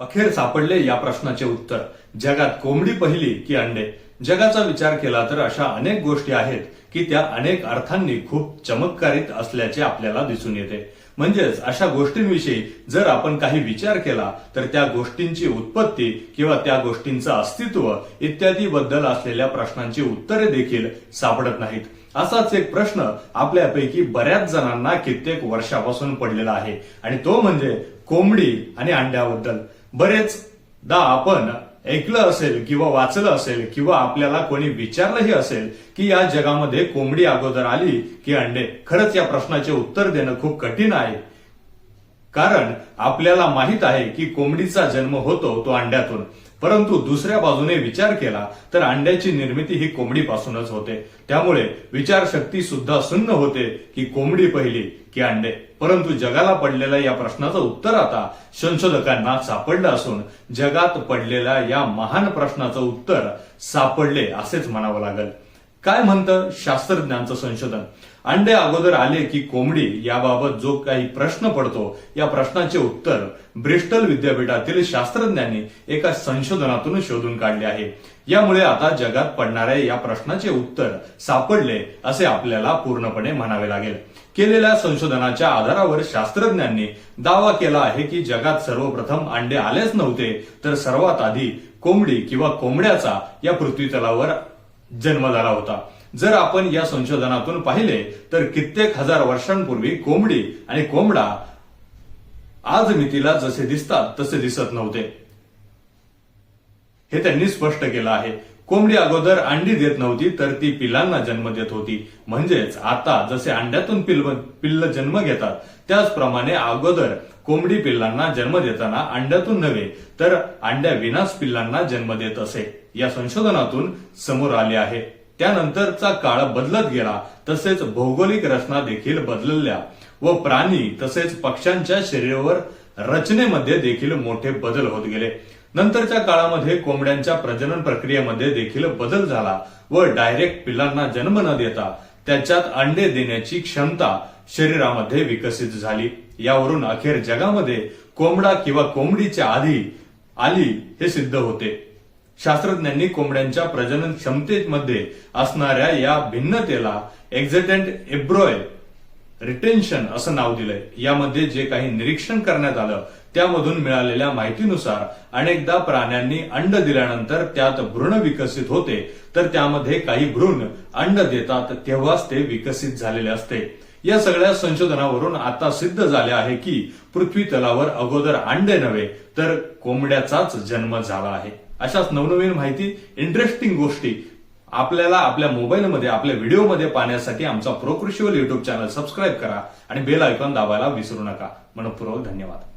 अखेर सापडले या प्रश्नाचे उत्तर. जगात कोंबडी पहिली की अंडे? जगाचा विचार केला तर अशा अनेक गोष्टी आहेत की त्या अनेक अर्थांनी खूप चमत्कारित असल्याचे आपल्याला दिसून येते. म्हणजेच अशा गोष्टींविषयी जर आपण काही विचार केला तर त्या गोष्टींची उत्पत्ती किंवा त्या गोष्टींचं अस्तित्व इत्यादी बद्दल असलेल्या प्रश्नांची उत्तरे देखील सापडत नाहीत. असाच एक प्रश्न आपल्यापैकी बऱ्याच जणांना कित्येक वर्षापासून पडलेला आहे. आणि तो म्हणजे कोंबडी आणि अंड्याबद्दल. बरेचदा आपण ऐकलं असेल किंवा वाचलं असेल किंवा आपल्याला कोणी विचारलंही असेल की या जगामध्ये कोंबडी अगोदर आली की अंडे. खरंच या प्रश्नाचे उत्तर देणं खूप कठीण आहे. कारण आपल्याला माहीत आहे की कोंबडीचा जन्म होतो तो अंड्यातून. परंतु दुसऱ्या बाजूने विचार केला तर अंड्याची निर्मिती ही कोंबडीपासूनच होते. त्यामुळे विचारशक्ती सुद्धा सुन्न होते की कोंबडी पहिली की अंडे. परंतु जगाला पडलेल्या या प्रश्नाचं उत्तर आता संशोधकांना सापडलं असून जगात पडलेल्या या महान प्रश्नाचं उत्तर सापडले असेच म्हणावं लागेल. काय म्हणतं शास्त्रज्ञांचं संशोधन? अंडे अगोदर आले की कोंबडी याबाबत जो काही प्रश्न पडतो या प्रश्नाचे उत्तर ब्रिस्टल विद्यापीठातील शास्त्रज्ञांनी एका संशोधनातून शोधून काढले आहे. यामुळे आता जगात पडणाऱ्या या प्रश्नाचे उत्तर सापडले असे आपल्याला पूर्णपणे म्हणावे लागेल. केलेल्या संशोधनाच्या आधारावर शास्त्रज्ञांनी दावा केला आहे की जगात सर्वप्रथम अंडे आलेच नव्हते तर सर्वात आधी कोंबडी किंवा कोंबड्याचा या पृथ्वीतलावर जन्म झाला होता. जर आपण या संशोधनातून पाहिले तर कित्येक हजार वर्षांपूर्वी कोंबडी आणि कोंबडा आज मितीला जसे दिसतात तसे दिसत नव्हते. हे त्यांनी स्पष्ट केलं आहे. कोंबडी अगोदर अंडी देत नव्हती तर ती पिल्लांना जन्म देत होती. म्हणजेच आता जसे अंड्यातून पिल्ल पिल्ल जन्म घेतात त्याचप्रमाणे अगोदर कोंबडी पिल्लांना जन्म देताना अंड्यातून नव्हे तर अंड्या विनाच पिल्लांना जन्म देत असे. या संशोधनातून समोर आले आहे. त्यानंतरचा काळ बदलत गेला तसेच भौगोलिक रचना देखील बदलल्या व प्राणी तसेच पक्ष्यांच्या शरीरावर रचनेमध्ये देखील मोठे बदल होत गेले. नंतरच्या काळामध्ये कोंबड्यांच्या प्रजनन प्रक्रियेमध्ये देखील बदल झाला व डायरेक्ट पिल्लांना जन्म न देता त्याच्यात अंडे देण्याची क्षमता शरीरामध्ये विकसित झाली. यावरून अखेर जगामध्ये कोंबडा किंवा कोंबडीच्या आधी आली हे सिद्ध होते. शास्त्रज्ञांनी कोंबड्यांच्या प्रजनन क्षमतेमध्ये असणाऱ्या या भिन्नतेला एक्झटेंट एब्रोय रिटेन्शन असं नाव दिलंय. यामध्ये जे काही निरीक्षण करण्यात आलं त्यामधून मिळालेल्या माहितीनुसार अनेकदा प्राण्यांनी अंड दिल्यानंतर त्यात भ्रूण विकसित होते. तर त्यामध्ये काही भ्रूण अंड देतात तेव्हाच ते विकसित झालेले असते. या सगळ्या संशोधनावरून आता सिद्ध झाले आहे की पृथ्वी तलावर अगोदर अंडे नव्हे तर कोंबड्याचाच जन्म झाला आहे. अशाच नवनवीन माहिती इंटरेस्टिंग गोष्टी आपल्याला आपल्या मोबाईलमध्ये आपल्या व्हिडिओमध्ये पाहण्यासाठी आमचा प्रोकृशिवल युट्यूब चॅनल सबस्क्राईब करा आणि बेल आयकॉन दाबायला विसरू नका. मनपूर्वक धन्यवाद.